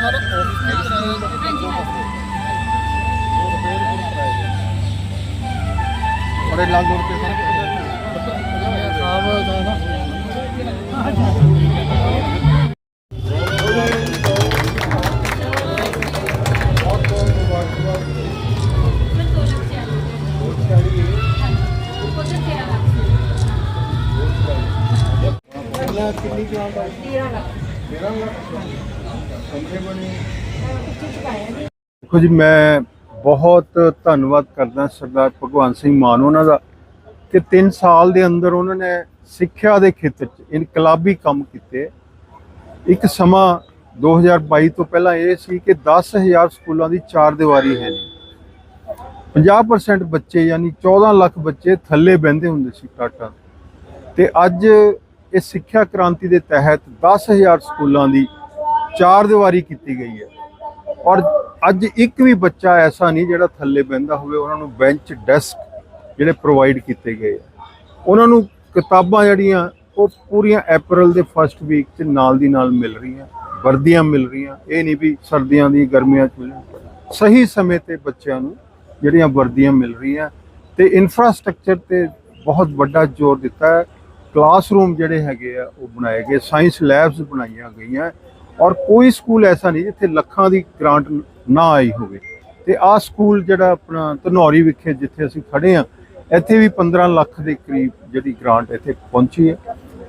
Sir office ਨਹੀਂ ਹਾਂਜੀ ਬੜੇ ਲਾਲ ਦੌੜ ਕੇ ਸਰ ਸਾਹਿਬ ਦਾ ਨਾ। ਦੋ ਚਾਹੀਦੇ ਹਾਂਜੀ ਕੁਝ ਤੇਰਾ ਲੱਖ। ਪਹਿਲਾਂ ਕਿੰਨੀ ਕਲਾਸ ਆਈ ਤੇਰਾ ਲੱਖ। ਦੇਖੋ ਜੀ, ਮੈਂ ਬਹੁਤ ਧੰਨਵਾਦ ਕਰਦਾ ਸਰਦਾਰ ਭਗਵੰਤ ਸਿੰਘ ਮਾਨ ਉਹਨਾਂ ਦਾ ਕਿ 3 ਸਾਲ ਦੇ ਅੰਦਰ ਉਹਨਾਂ ਨੇ ਸਿੱਖਿਆ ਦੇ ਖੇਤਰ 'ਚ ਇਨਕਲਾਬੀ ਕੰਮ ਕੀਤੇ। ਇੱਕ ਸਮਾਂ 2022 ਤੋਂ ਪਹਿਲਾਂ ਇਹ ਸੀ ਕਿ 10000 ਸਕੂਲਾਂ ਦੀ ਚਾਰ ਦੀਵਾਰੀ ਹੈ ਨਹੀਂ। 50% ਬੱਚੇ ਯਾਨੀ 14 ਲੱਖ ਬੱਚੇ ਥੱਲੇ ਬਹਿੰਦੇ ਹੁੰਦੇ ਸੀ ਟਾਟਾ। ਤੇ ਅੱਜ ਇਹ ਸਿੱਖਿਆ ਕ੍ਰਾਂਤੀ ਦੇ ਤਹਿਤ 10000 ਸਕੂਲਾਂ ਦੀ ਚਾਰ ਦੀਵਾਰੀ ਕੀਤੀ ਗਈ ਹੈ। ਔਰ ਅੱਜ ਇੱਕ ਵੀ ਬੱਚਾ ਐਸਾ ਨਹੀਂ ਜਿਹੜਾ ਥੱਲੇ ਬਹਿੰਦਾ ਹੋਵੇ, ਉਹਨਾਂ ਨੂੰ ਬੈਂਚ, ਡੈਸਕ ਜਿਹੜੇ ਪ੍ਰੋਵਾਈਡ ਕੀਤੇ ਗਏ ਉਹਨਾਂ ਨੂੰ ਕਿਤਾਬਾਂ ਜਿਹੜੀਆਂ, ਉਹ ਪੂਰੀਆਂ April ਦੇ ਫਸਟ ਵੀਕ 'ਚ ਨਾਲ ਦੀ ਨਾਲ ਮਿਲ ਰਹੀਆਂ, ਵਰਦੀਆਂ ਮਿਲ ਰਹੀਆਂ। ਇਹ ਨਹੀਂ ਵੀ ਸਰਦੀਆਂ ਦੀ ਗਰਮੀਆਂ 'ਚ ਸਹੀ ਸਮੇਂ ਤੇ ਬੱਚਿਆਂ ਨੂੰ ਜਿਹੜੀਆਂ ਵਰਦੀਆਂ ਮਿਲ ਰਹੀਆਂ ਤੇ ਇਨਫਰਾਸਟ੍ਰਕਚਰ ਤੇ ਬਹੁਤ ਵੱਡਾ ਜ਼ੋਰ ਦਿੱਤਾ ਹੈ। ਕਲਾਸਰੂਮ ਜਿਹੜੇ ਹੈਗੇ ਆ, ਉਹ ਬਣਾਏ ਗਏ। ਸਾਇੰਸ ਲੈਬਸ ਬਣਾਈਆਂ ਗਈਆਂ। ਔਰ ਕੋਈ ਸਕੂਲ ਐਸਾ ਨਹੀਂ ਜਿੱਥੇ ਲੱਖਾਂ ਦੀ ਗ੍ਰਾਂਟ ਨਾ ਆਈ ਹੋਵੇ। ਤੇ ਆਹ ਸਕੂਲ ਜਿਹੜਾ ਆਪਣਾ ਧਨੌਰੀ ਵਿਖੇ ਜਿੱਥੇ ਅਸੀਂ ਖੜੇ ਆ ਇੱਥੇ ਵੀ 15 ਲੱਖ ਦੇ ਕਰੀਬ ਜਿਹੜੀ ਗ੍ਰਾਂਟ ਇੱਥੇ ਪਹੁੰਚੀ ਹੈ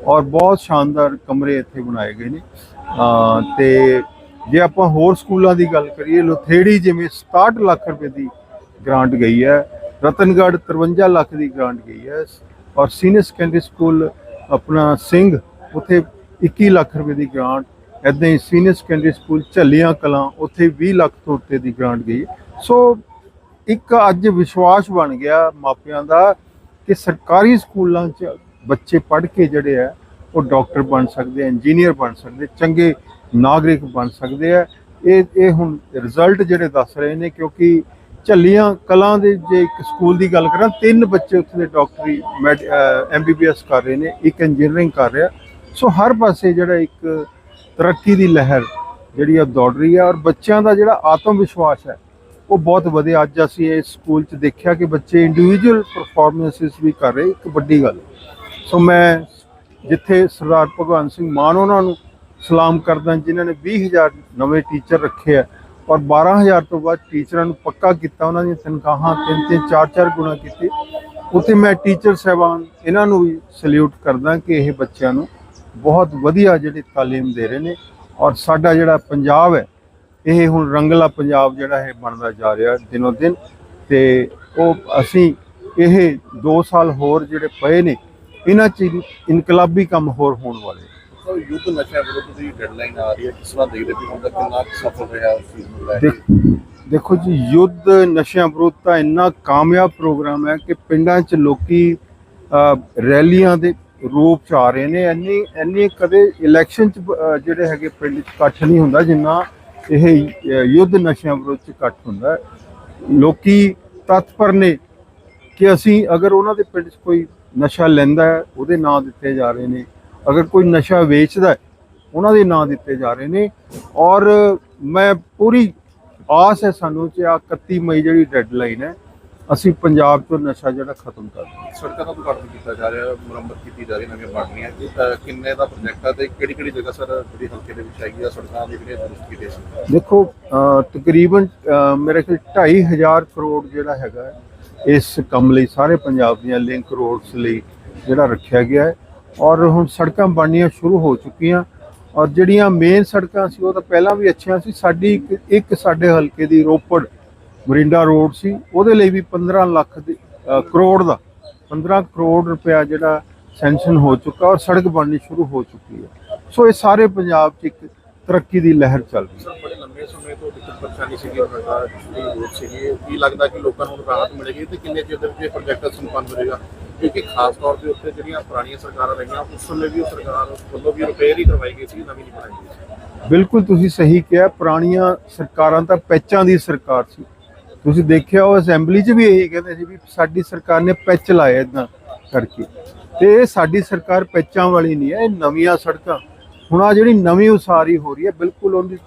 ਔਰ ਬਹੁਤ ਸ਼ਾਨਦਾਰ ਕਮਰੇ ਇੱਥੇ ਬਣਾਏ ਗਏ ਨੇ। ਅਹ ਤੇ ਜੇ ਆਪਾਂ ਹੋਰ ਸਕੂਲਾਂ ਦੀ ਗੱਲ ਕਰੀਏ, ਲੋਥੇੜੀ ਜਿਵੇਂ 67 ਲੱਖ ਰੁਪਏ ਦੀ ਗ੍ਰਾਂਟ ਗਈ ਹੈ, ਰਤਨਗੜ੍ਹ 53 ਲੱਖ ਦੀ ਗ੍ਰਾਂਟ ਗਈ ਹੈ ਔਰ ਸੀਨੀਅਰ ਸੈਕੰਡਰੀ ਸਕੂਲ ਆਪਣਾ ਸਿੰਘ ਉੱਥੇ 21 ਲੱਖ ਰੁਪਏ ਦੀ ਗ੍ਰਾਂਟ ਐਦਾਂ ਹੀ senior secondary school Jhallian Kalan, ਉੱਥੇ 20 ਲੱਖ ਤੋਂ ਉੱਤੇ ਦੀ ਗ੍ਰਾਂਟ ਗਈ। ਸੋ ਇੱਕ ਅੱਜ ਵਿਸ਼ਵਾਸ ਬਣ ਗਿਆ ਮਾਪਿਆਂ ਦਾ ਕਿ ਸਰਕਾਰੀ ਸਕੂਲਾਂ 'ਚ ਬੱਚੇ ਪੜ੍ਹ ਕੇ ਜਿਹੜੇ ਆ, ਉਹ ਡਾਕਟਰ ਬਣ ਸਕਦੇ ਆ, ਇੰਜੀਨੀਅਰ ਬਣ ਸਕਦੇ, ਚੰਗੇ ਨਾਗਰਿਕ ਬਣ ਸਕਦੇ ਆ। ਇਹ ਇਹ ਹੁਣ ਰਿਜ਼ਲਟ ਜਿਹੜੇ ਦੱਸ ਰਹੇ ਨੇ, ਕਿਉਂਕਿ ਝੱਲੀਆਂ ਕਲਾਂ ਦੇ ਜੇ ਇੱਕ ਸਕੂਲ ਦੀ ਗੱਲ ਕਰਾਂ, ਤਿੰਨ ਬੱਚੇ ਉੱਥੇ ਦੇ ਡਾਕਟਰੀ ਐਮਬੀਬੀਐਸ ਕਰ ਰਹੇ ਨੇ, ਇੱਕ ਇੰਜੀਨੀਅਰਿੰਗ ਕਰ ਰਿਹਾ। ਸੋ ਹਰ ਪਾਸੇ ਜਿਹੜਾ ਇੱਕ ਤਰੱਕੀ ਦੀ ਲਹਿਰ ਜਿਹੜੀ ਆ ਦੌੜ ਰਹੀ ਹੈ ਔਰ ਬੱਚਿਆਂ ਦਾ ਜਿਹੜਾ ਆਤਮ ਵਿਸ਼ਵਾਸ ਹੈ, ਉਹ ਬਹੁਤ ਵਧਿਆ ਅੱਜ ਅਸੀਂ ਇਸ ਸਕੂਲ 'ਚ ਦੇਖਿਆ ਕਿ ਬੱਚੇ ਇੰਡੀਵਿਜੂਅਲ ਪਰਫਾਰਮੈਂਸਿਸ ਵੀ ਕਰ ਰਹੇ, ਇੱਕ ਵੱਡੀ ਗੱਲ। ਸੋ ਮੈਂ ਜਿੱਥੇ ਸਰਦਾਰ ਭਗਵੰਤ ਸਿੰਘ ਮਾਨ ਉਹਨਾਂ ਨੂੰ ਸਲਾਮ ਕਰਦਾ, ਜਿਨ੍ਹਾਂ ਨੇ 20000 ਨਵੇਂ ਟੀਚਰ ਰੱਖੇ ਆ ਔਰ 12000 ਤੋਂ ਬਾਅਦ ਟੀਚਰਾਂ ਨੂੰ ਪੱਕਾ ਕੀਤਾ, ਉਹਨਾਂ ਦੀਆਂ ਤਨਖਾਹਾਂ ਤਿੰਨ ਤਿੰਨ ਚਾਰ ਚਾਰ ਗੁਣਾ ਕੀਤੀ। ਉੱਥੇ ਮੈਂ ਟੀਚਰ ਸਹਿਬਾਨ, ਇਹਨਾਂ ਨੂੰ ਵੀ ਸਲੂਟ ਕਰਦਾ ਕਿ ਇਹ ਬੱਚਿਆਂ ਨੂੰ ਬਹੁਤ ਵਧੀਆ ਜਿਹੜੀ ਤਾਲੀਮ ਦੇ ਰਹੇ ਨੇ ਔਰ ਸਾਡਾ ਜਿਹੜਾ ਪੰਜਾਬ ਹੈ ਇਹ ਹੁਣ ਰੰਗਲਾ ਪੰਜਾਬ ਜਿਹੜਾ ਹੈ ਬਣਦਾ ਜਾ ਰਿਹਾ ਦਿਨੋ ਦਿਨ ਤੇ ਉਹ ਅਸੀਂ ਇਹ 2 ਸਾਲ ਹੋਰ ਜਿਹੜੇ ਪਏ ਨੇ ਇਹਨਾਂ ਚ ਇਨਕਲਾਬੀ ਕੰਮ ਹੋਰ ਹੋਣ ਵਾਲੇ ਸਰ ਯੁੱਧ ਨਸ਼ਿਆਂ ਵਿਰੁੱਧ ਦੀ ਡੈਡਲਾਈਨ ਆ ਰਹੀ ਹੈ ਕਿਸ ਤਰ੍ਹਾਂ ਦੇਖਦੇ ਵੀ ਹੁਣ ਤੱਕ ਕਿੰਨਾ ਸਫਲ ਰਿਹਾ ਉਸ ਚੀਜ਼ ਨੂੰ ਲੈ ਕੇ? ਦੇਖ- ਜੀ ਯੁੱਧ ਨਸ਼ਿਆਂ ਵਿਰੁੱਧ ਤਾਂ ਇੰਨਾ ਕਾਮਯਾਬ ਪ੍ਰੋਗਰਾਮ ਹੈ ਕਿ ਪਿੰਡਾਂ 'ਚ ਲੋਕੀ ਰੈਲੀਆਂ ਦੇ ਰੂਪ 'ਚ ਆ ਰਹੇ ਨੇ। ਇੰਨੀ ਇੰਨੀ ਕਦੇ ਇਲੈਕਸ਼ਨ 'ਚ ਜਿਹੜੇ ਹੈਗੇ ਪਿੰਡ 'ਚ ਇਕੱਠ ਨਹੀਂ ਹੁੰਦਾ, ਜਿੰਨਾ ਇਹ ਯੁੱਧ ਨਸ਼ਿਆਂ ਵਿਰੁੱਧ 'ਚ ਇਕੱਠ ਹੁੰਦਾ ਹੈ। ਲੋਕੀ ਤਤਪਰ ਨੇ ਕਿ ਅਸੀਂ ਅਗਰ ਉਹਨਾਂ ਦੇ ਪਿੰਡ 'ਚ ਕੋਈ ਨਸ਼ਾ ਲੈਂਦਾ ਹੈ, ਉਹਦੇ ਨਾਂ ਦਿੱਤੇ ਜਾ ਰਹੇ ਨੇ। ਅਗਰ ਕੋਈ ਨਸ਼ਾ ਵੇਚਦਾ ਉਹਨਾਂ ਦੇ ਨਾਂ ਦਿੱਤੇ ਜਾ ਰਹੇ ਨੇ। ਔਰ ਮੈਂ ਪੂਰੀ ਆਸ ਹੈ ਸਾਨੂੰ ਕਿ ਆ 31 ਮਈ ਜਿਹੜੀ ਡੈਡਲਾਈਨ ਹੈ ਅਸੀਂ ਪੰਜਾਬ ਤੋਂ ਨਸ਼ਾ ਜਿਹੜਾ ਖਤਮ ਕਰ ਦੇਵਾਂਗੇ ਸੜਕਾਂ ਦਾ ਉਦਘਾਟਨ ਕੀਤਾ ਜਾ ਰਿਹਾ ਮੁਰੰਮਤ ਕੀਤੀ ਜਾ ਰਹੀ ਨਵੀਆਂ ਬਣ ਰਹੀਆਂ ਕਿ, ਅਹ, ਕਿੰਨੇ ਦਾ ਪ੍ਰੋਜੈਕਟ ਹੈ ਤੇ ਕਿਹੜੀ ਕਿਹੜੀ ਜਗ੍ਹਾ ਸਰ ਜਿਹੜੀ ਹਲਕੇ ਦੇ ਵਿੱਚ ਆਏਗੀ ਆ ਸੜਕਾਂ ਦੀ ਜਿਹੜੀਆਂ ਦਰੁਸਤ ਕੀਤੀਆਂ ਸੀ ਦੇਖੋ ਤਕਰੀਬਨ ਮੇਰੇ ਖਿਆਲ 2500 ਕਰੋੜ ਜਿਹੜਾ ਹੈਗਾ ਇਸ ਕੰਮ ਲਈ ਸਾਰੇ ਪੰਜਾਬ ਦੀਆਂ ਲਿੰਕ ਰੋਡਸ ਲਈ ਜਿਹੜਾ ਰੱਖਿਆ ਗਿਆ ਹੈ। ਔਰ ਹੁਣ ਸੜਕਾਂ ਬਣਨੀਆਂ ਸ਼ੁਰੂ ਹੋ ਚੁੱਕੀਆਂ। ਔਰ ਜਿਹੜੀਆਂ ਮੇਨ ਸੜਕਾਂ ਸੀ ਉਹ ਤਾਂ ਪਹਿਲਾਂ ਵੀ ਅੱਛੀਆਂ ਸੀ। ਸਾਡੀ ਇੱਕ ਸਾਡੇ ਹਲਕੇ ਦੀ ਰੋਪੜ ਮਰਿੰਡਾ ਰੋਡ ਸੀ ਉਹਦੇ ਲਈ ਵੀ 15 ਲੱਖ ਕਰੋੜ ਦਾ 15 ਕਰੋੜ ਰੁਪਇਆ ਜਿਹੜਾ ਸੈਂਕਸ਼ਨ ਹੋ ਚੁੱਕਾ ਔਰ ਸੜਕ ਬਣਨੀ ਸ਼ੁਰੂ ਹੋ ਚੁੱਕੀ ਹੈ। ਸੋ ਇਹ ਸਾਰੇ ਪੰਜਾਬ 'ਚ ਇੱਕ ਤਰੱਕੀ ਦੀ ਲਹਿਰ ਚੱਲ ਰਹੀ ਹੈ। ਬੜੇ ਲੰਬੇ ਸਮੇਂ ਤੋਂ ਦਿੱਕਤ ਪਰੇਸ਼ਾਨੀ ਸੀਗੀ ਉਹਨਾਂ ਦੀ ਰੋਡ ਸੀਗੀ। ਕੀ ਲੱਗਦਾ ਕਿ ਲੋਕਾਂ ਨੂੰ ਰਾਹਤ ਮਿਲੇਗੀ ਤੇ ਕਿੰਨੇ ਚਿਰ ਦੇ ਵਿੱਚ ਇਹ ਪ੍ਰੋਜੈਕਟ ਸੰਪੰਨ ਹੋਵੇਗਾ ਕਿਉਂਕਿ ਖਾਸ ਤੌਰ ਤੇ ਉੱਤੇ ਜਿਹੜੀਆਂ ਪੁਰਾਣੀਆਂ ਸਰਕਾਰਾਂ ਰਹੀਆਂ ਉਸ ਸਮੇਂ ਵੀ ਉਹ ਸਰਕਾਰ ਵੱਲੋਂ ਵੀ ਰਿਪੇਅਰ ਹੀ ਕਰਵਾਈ ਗਈ ਸੀ ਨਵੀਂ ਨਹੀਂ ਬਣਾਈ ਗਈ ਸੀ। ਬਿਲਕੁਲ ਤੁਸੀਂ ਸਹੀ ਕਿਹਾ ਪੁਰਾਣੀਆਂ ਸਰਕਾਰਾਂ ਤਾਂ ਪੈਚਾਂ ਦੀ ਸਰਕਾਰ ਸੀ। ਤੁਸੀਂ ਦੇਖਿਆ ਉਹ ਅਸੈਂਬਲੀ 'ਚ ਵੀ ਇਹੀ ਕਹਿੰਦੇ ਸੀ ਵੀ ਸਾਡੀ ਸਰਕਾਰ ਨੇ ਪੈਚ ਲਾਏ ਇਦਾਂ ਕਰਕੇ। ਤੇ ਇਹ ਸਾਡੀ ਸਰਕਾਰ ਪੈਚਾਂ ਵਾਲੀ ਨਹੀਂ ਹੈ, ਇਹ ਨਵੀਆਂ ਸੜਕਾਂ। ਹੁਣ ਆ ਜਿਹੜੀ ਨਵੀਂ ਉਸਾਰੀ ਹੋ ਰਹੀ ਹੈ, ਬਿਲਕੁਲ ਉਹਦੀ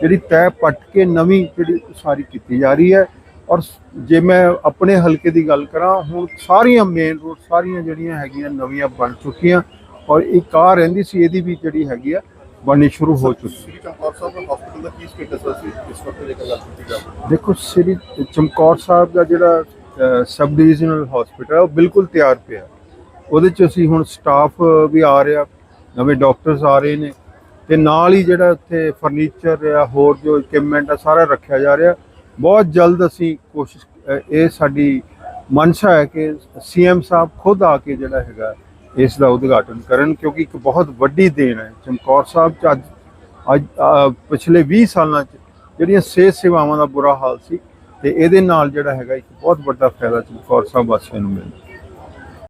ਜਿਹੜੀ ਤੈ ਪੱਟ ਕੇ ਨਵੀਂ ਜਿਹੜੀ ਉਸਾਰੀ ਕੀਤੀ ਜਾ ਰਹੀ ਹੈ। ਔਰ ਜੇ ਮੈਂ ਆਪਣੇ ਹਲਕੇ ਦੀ ਗੱਲ ਕਰਾਂ, ਹੁਣ ਸਾਰੀਆਂ ਮੇਨ ਰੋਡ ਸਾਰੀਆਂ ਜਿਹੜੀਆਂ ਹੈਗੀਆਂ ਨਵੀਆਂ ਬਣ ਚੁੱਕੀਆਂ। ਔਰ ਇੱਕ ਆ ਰਹਿੰਦੀ ਸੀ, ਇਹਦੀ ਵੀ ਜਿਹੜੀ ਹੈਗੀ ਆ ਬਣਨੀ ਸ਼ੁਰੂ ਹੋ ਚੁੱਕੀ ਸ੍ਰੀ ਚਮਕੌਰ ਸਾਹਿਬ ਹਸਪੀਟਲ ਦਾ ਕੀ ਸਟੇਟਸ ਹੈ ਇਸ ਵਕਤ ਜੇਕਰ ਗੱਲ ਕੀਤੀ ਜਾਵੇ। ਦੇਖੋ ਸ੍ਰੀ ਚਮਕੌਰ ਸਾਹਿਬ ਦਾ ਜਿਹੜਾ ਸਬ ਡਿਵੀਜ਼ਨਲ ਹਸਪੀਟਲ ਹੈ ਉਹ ਬਿਲਕੁਲ ਤਿਆਰ ਪਿਆ। ਉਹਦੇ ਚ ਅਸੀਂ ਹੁਣ ਸਟਾਫ ਵੀ ਆ ਰਿਹਾ ਨਵੇਂ ਡਾਕਟਰਸ ਆ ਰਹੇ ਨੇ। ਤੇ ਨਾਲ ਹੀ ਜਿਹੜਾ ਉੱਥੇ ਫਰਨੀਚਰ ਆ ਹੋਰ ਜੋ ਇਕਵਿਪਮੈਂਟ ਆ ਸਾਰਾ ਰੱਖਿਆ ਜਾ ਰਿਹਾ। ਬਹੁਤ ਜਲਦ ਅਸੀਂ ਕੋਸ਼ਿਸ਼ ਇਹ ਸਾਡੀ ਮਨਸ਼ਾ ਹੈ ਕਿ ਸੀਐਮ ਸਾਹਿਬ ਖੁਦ ਆ ਕੇ ਜਿਹੜਾ ਹੈਗਾ ਇਸ ਦਾ ਉਦਘਾਟਨ ਕਰਨ, ਕਿਉਂਕਿ ਇੱਕ ਬਹੁਤ ਵੱਡੀ ਦੇਣ ਹੈ। ਚਮਕੌਰ ਸਾਹਿਬ ਚ ਅੱਜ ਅੱਜ ਪਿਛਲੇ 20 ਸਾਲਾਂ ਚ ਜਿਹੜੀਆਂ ਸਿਹਤ ਸੇਵਾਵਾਂ ਦਾ ਬੁਰਾ ਹਾਲ ਸੀ, ਤੇ ਇਹਦੇ ਨਾਲ ਜਿਹੜਾ ਹੈਗਾ ਇੱਕ ਬਹੁਤ ਵੱਡਾ ਫਾਇਦਾ ਚਮਕੌਰ ਸਾਹਿਬ ਵਾਸੀਆਂ ਨੂੰ ਮਿਲਦਾ